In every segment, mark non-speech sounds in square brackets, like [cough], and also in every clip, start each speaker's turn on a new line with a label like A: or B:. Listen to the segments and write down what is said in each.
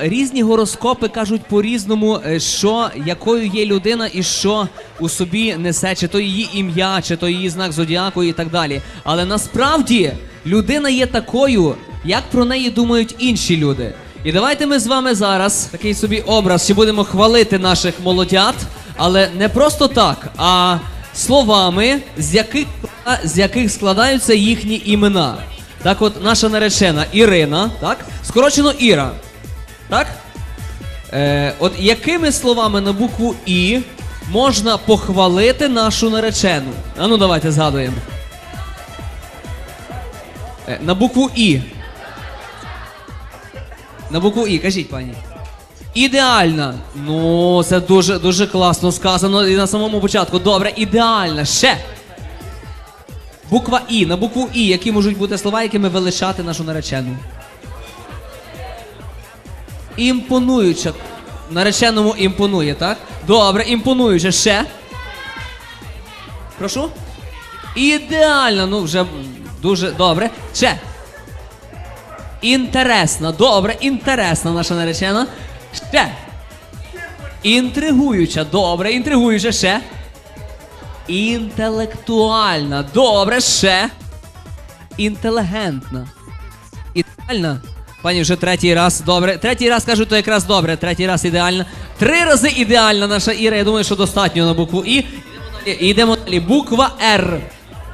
A: різні гороскопи кажуть по-різному, е, що якою є людина і що у собі несе, чи то її ім'я, чи то її знак зодіаку і так далі. Але насправді людина є такою, як про неї думають інші люди. І давайте ми з вами зараз такий собі образ, чи будемо хвалити наших молодят, але не просто так, а словами, з яких, з яких складаються їхні імена. Так от наша наречена Ірина, так? Скорочено Іра. Так? Е, от якими словами на букву І можна похвалити нашу наречену? А ну давайте згадуємо. Е, на букву І. На букву І, кажіть, пані. Ідеальна. Ну, це дуже дуже класно сказано і на самому початку. Добре, ідеальна. Ще. Буква І. На букву І, які можуть бути слова, якими величати нашу наречену. Імпонуюча. Нареченому імпонує, так? Добре, імпонуюча. Ще. Прошу? Ідеально, ну вже дуже добре. Ще. Інтересна. Добре, інтересна наша наречена. Ще. Інтригуюча. Добре, інтригуюча. Ще. Інтелектуальна. Добре, ще. Інтелігентна. Ідеальна. Пані вже третій раз. Добре. Третій раз кажу, то якраз добре. Третій раз ідеальна. Три рази ідеальна наша Іра. Я думаю, що достатньо на букву І. Ідемо далі. Буква Р.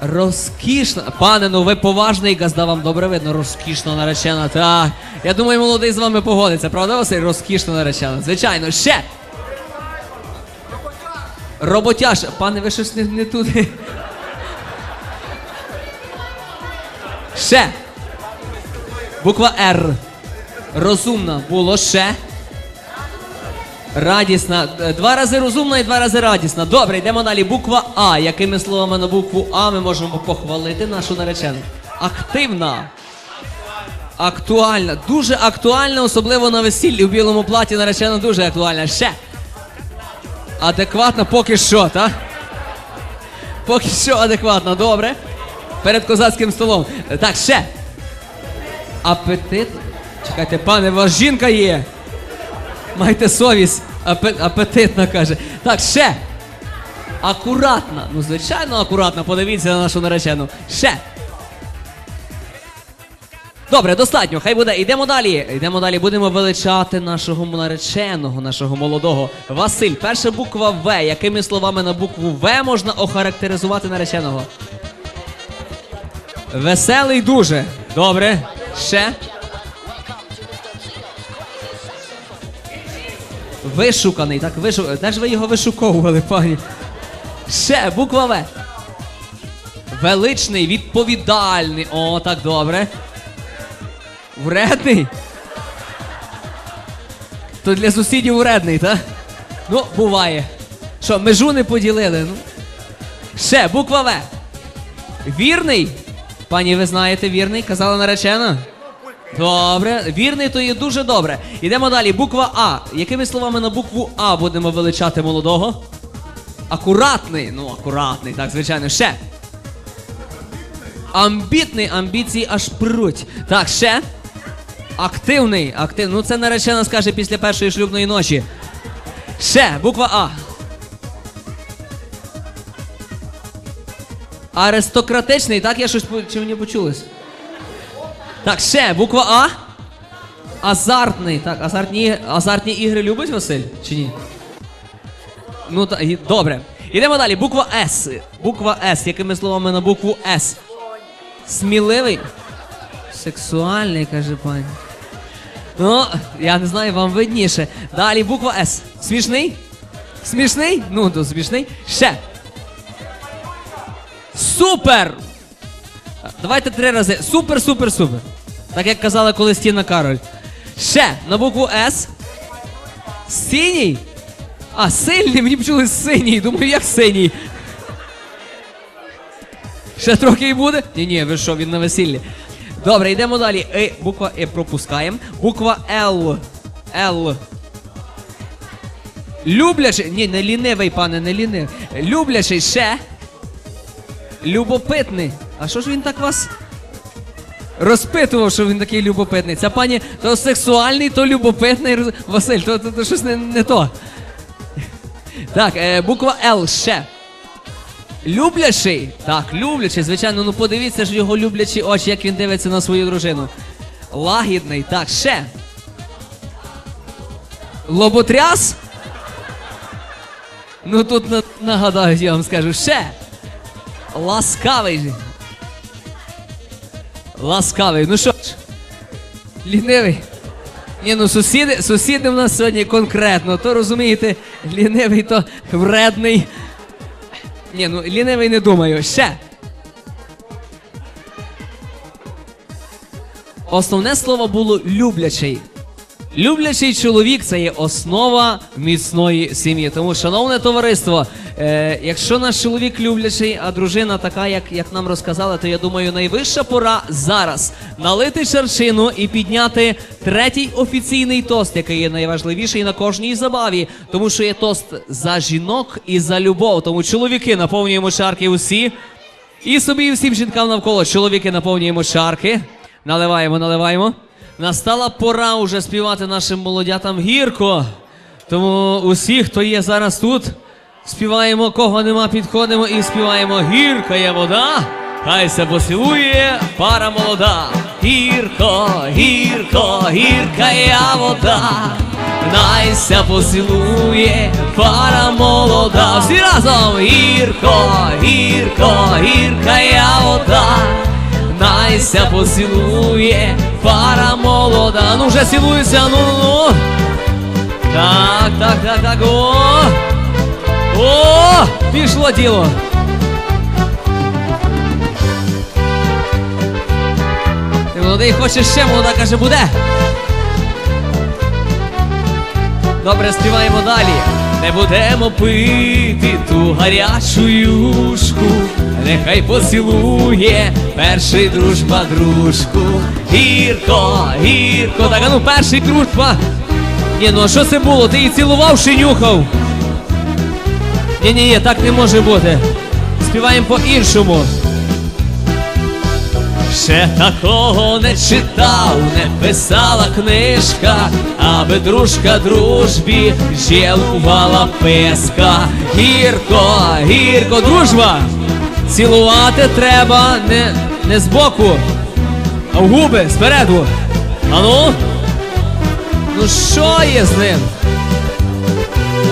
A: Розкішна. Пане, ну ви поважний газда, вам добре видно. Розкішна наречена. Так. Я думаю, молодий з вами погодиться, правда, Василь? Розкішна наречена. Звичайно, ще. Роботяж. Пане, ви щось не, не туди. [laughs] Ще. Буква Р. Розумна. Було ще. Радісна. Е, Два рази розумна і два рази радісна. Добре, йдемо далі. Буква А. Якими словами на букву А ми можемо похвалити нашу наречену? Активна. Актуальна. Дуже актуальна, особливо на весіллі в білому платі наречена дуже актуальна. Ще. Адекватна поки що, так? Поки що адекватна, добре. Перед козацьким столом. Е, Так, ще. Апетит. Чекайте, пане, у вас жінка є. Майте совість. Апетитна каже. Так, ще. Акуратна. Ну, звичайно, акуратна. Подивіться на нашу наречену. Ще. Добре, достатньо, хай буде. Йдемо далі. Йдемо далі. Будемо величати нашого нареченого, нашого молодого. Василь, перша буква В. Якими словами на букву В можна охарактеризувати нареченого? Веселий дуже. Добре. Ще. Вишуканий, так, вишу... Де ж ви його вишуковували, пані? Ще, буква В. Величний, відповідальний. О, так добре. Вредний? То для сусідів вредний, так? Ну, буває. Що, межу не поділили? Ну. Ще, буква В. Вірний? Пані, ви знаєте, вірний? Казала наречена? Добре. Вірний то є дуже добре. Йдемо далі. Буква А. Якими словами на букву А будемо величати молодого? Акуратний. Ну, акуратний, так, звичайно. Ще. Амбітний, амбіції аж пруть. Так, ще. Активний. Актив... Ну, це наречена скаже після першої шлюбної ночі. Ще, буква А. Аристократичний, так я щось чи мені почулось? Так, ще, буква А. Азартний. Так, азартні, азартні ігри любить Василь? Чи ні? Ну, та, і- добре. Ідемо далі. Буква С. Буква С. Якими словами на букву С? Сміливий. Сексуальний, каже пані. Ну, я не знаю, вам видніше. Далі буква С. Смішний? Смішний? Ну, то смішний. Ще. Супер! Давайте три рази. Супер, супер, супер. Так як казала колись Тіна Кароль. Ще на букву С. Синій? А, сильний, мені почули синій. Думаю, як синій. Ще трохи і буде? Ні, ні, ви що, він на весіллі. Добре, йдемо далі. Е, буква Е пропускаємо. Буква Л. Л. Люблячий. Ні, не лінивий, пане, не лінивий. Люблячий ще. Любопитний. А що ж він так вас? розпитував, що він такий любопитний. Ця пані то сексуальний, то любопитний. Василь, то, то, то щось не, не то. Так, е, буква Л ще. Люблячий? Так, люблячий, звичайно, ну подивіться ж його люблячі очі, як він дивиться на свою дружину. Лагідний, так, ще. Лоботряс? Ну тут нагадаю, я вам скажу ще. Ласкавий. Ласкавий. Ну що ж, лінивий. Ні, ну сусіди, сусіди в нас сьогодні конкретно. То розумієте, лінивий, то вредний. Ні, ну лінивий не думаю. Ще. Основне слово було люблячий. Люблячий чоловік це є основа міцної сім'ї. Тому, шановне товариство, е, якщо наш чоловік люблячий, а дружина така, як, як нам розказали, то я думаю, найвища пора зараз налити чаршину і підняти третій офіційний тост, який є найважливіший на кожній забаві, тому що є тост за жінок і за любов. Тому чоловіки наповнюємо чарки усі. І собі, і всім жінкам навколо чоловіки наповнюємо чарки. Наливаємо, наливаємо. Настала пора уже співати нашим молодятам гірко. Тому усі, хто є зараз тут, співаємо, кого нема, підходимо і співаємо гірка є вода. Хай се поцілує пара молода. Гірко, гірко, гірка є вода. Найся поцілує пара молода. Всі разом гірко, гірко, гірка є. Найся поцілує пара молода. Ну вже цілується, ну ну ну. Так, так, так, так. О! О! Пішло діло. Ти молодий хочеш ще, молода каже, буде. Добре, співаємо далі. Не будемо пити ту гарячу юшку, нехай поцілує перший дружба дружку. Гірко, гірко, так, а ну перший дружба. Ні, ну а що це було? Ти її цілував чи нюхав? Ні, ні, ні, так не може бути. Співаємо по-іншому. Ще такого не читав, не писала книжка, аби дружка дружбі жалувала песка. Гірко, гірко, дружба! Цілувати треба не, не збоку, а в губи, спереду. Ану? Ну що є з ним?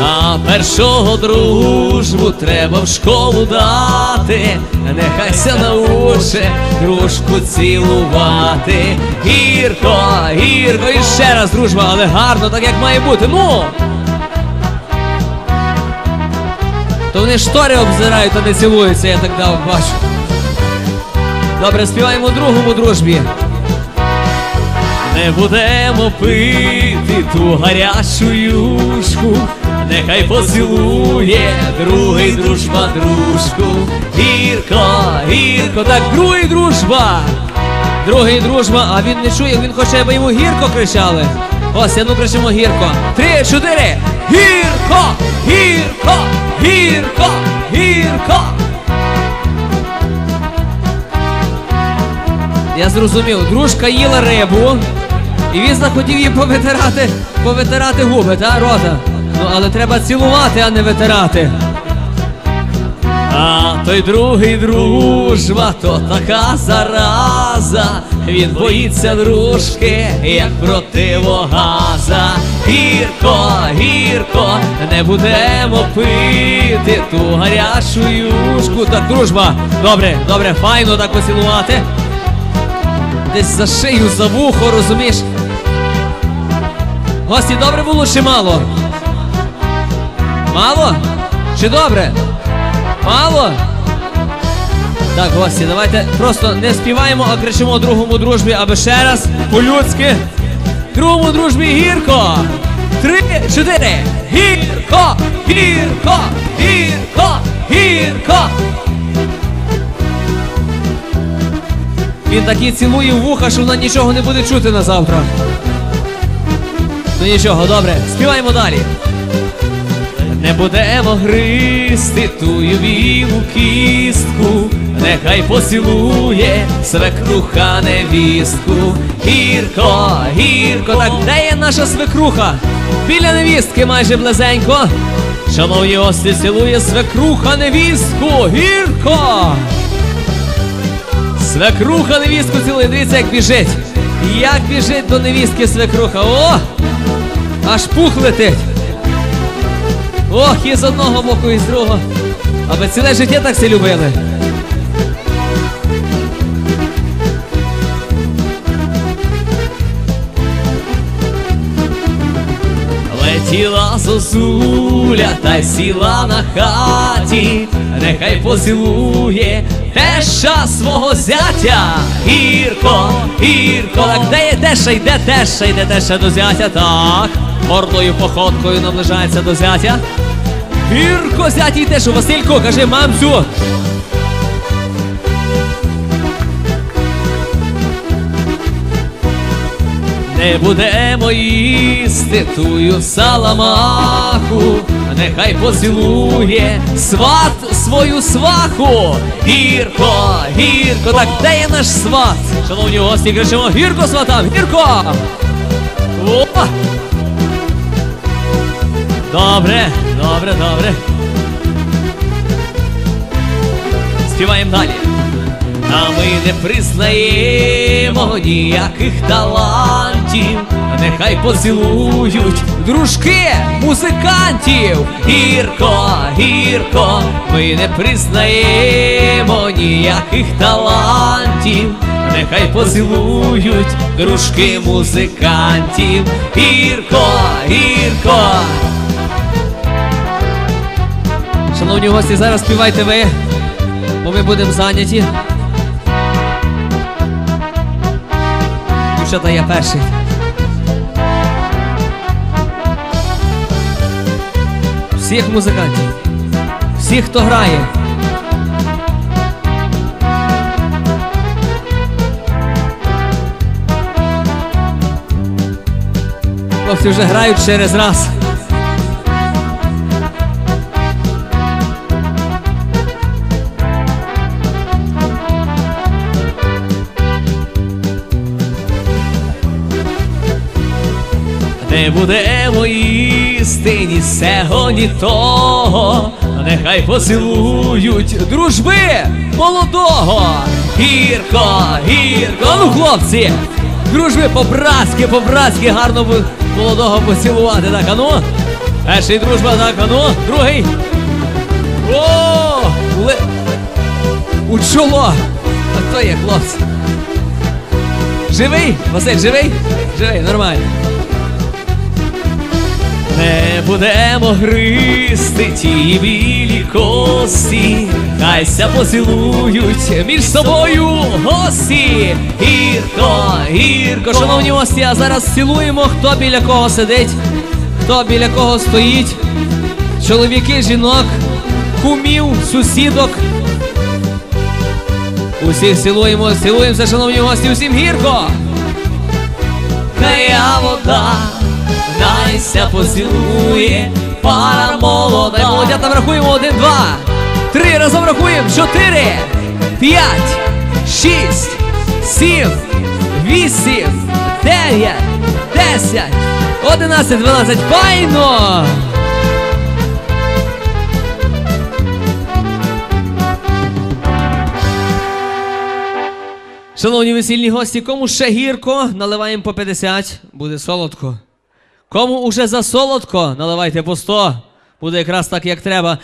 A: А першого дружбу треба в школу дати, нехай ся науче дружку цілувати. Гірко, гірко, і ще раз дружба, але гарно, так як має бути. Ну! То вони штори обзирають, а не цілуються, я так дав бачу. Добре, співаємо другому дружбі. Не будемо пити ту гарячу юшку, нехай поцілує другий дружба дружку. Гірко, гірко, так другий дружба. Другий дружба, а він не чує, він хоче, аби йому гірко кричали. Ось, а ну кричимо гірко. Три, чотири. Гірко! Гірко! Гірко! Гірко! Я зрозумів, дружка їла рибу, і він захотів їй повитирати, повитирати губи, та рота. Ну, але треба цілувати, а не витирати. А той другий дружба, то така зараза. Він боїться дружки, як противогаза. Гірко, гірко, не будемо пити ту гарячу юшку. Так, дружба, добре, добре, файно так поцілувати десь за шию, за вухо, розумієш? Гості, добре було чи мало? Мало? Чи добре? Мало? Так, гості, давайте просто не співаємо, а кричимо другому дружбі, аби ще раз по-людськи. Другому дружбі гірко! Три, чотири! Гірко! Гірко! Гірко! Гірко! Він такі цілує вуха, що вона нічого не буде чути на завтра. Ну нічого, добре, співаємо далі. Не будемо гристи тую білу кістку, нехай поцілує свекруха невістку. Гірко, гірко, так де є наша свекруха? Біля невістки майже близенько. Шановні гості, цілує свекруха невістку. Гірко! Свекруха невістку цілує, дивіться, як біжить. Як біжить до невістки свекруха. О! Аж пух летить. Ох, і з одного боку, і з другого. А ви ціле життя так все любили. Летіла зозуля та сіла на хаті, нехай поцілує теша свого зятя. Гірко, гірко, так де є теша, йде теша, йде теша до зятя, так. Гордою походкою наближається до зятя. Гірко, зятя йде, що Василько, кажи мамцю. Не будемо їсти тую саламаху, нехай поцілує сват свою сваху. Гірко, гірко, так де є наш сват? Шановні гості, кричимо гірко сватам, гірко! О! Добре, добре, добре. Співаємо далі. А ми не признаємо ніяких талантів, нехай поцілують дружки музикантів. Гірко, гірко, ми не признаємо ніяких талантів, нехай поцілують дружки музикантів. Гірко, гірко. Шановні гості, зараз співайте ви, бо ми будемо зайняті. Дівчата, я перший. Всіх музикантів, всіх, хто грає. Хлопці вже грають через раз. Не будемо їсти ні сего, ні того, нехай поцілують дружби молодого. Гірко, гірко, ну хлопці, дружби по-братськи, по-братськи, гарно молодого поцілувати. Так, ану. Перший дружба, так, ану, другий. О! Ли... У чоло! А то є хлопці. Живий? Василь, живий? Живий, нормально. Не будемо гризти ті білі кості, хайся поцілують між собою гості. Гірко, гірко, шановні гості, а зараз цілуємо, хто біля кого сидить, хто біля кого стоїть. Чоловіки, жінок, кумів, сусідок. Усіх цілуємо, цілуємося, шановні гості, усім гірко. Моя вода, найся поцілує, пара молода. Дай молодятам рахуємо один, два, три, разом рахуємо, чотири, п'ять, шість, сім, вісім, дев'ять, десять, одинадцять, дванадцять, файно! Шановні весільні гості, кому ще гірко, наливаємо по 50, буде солодко. Кому уже за солодко, наливайте по 100, буде якраз так, як треба.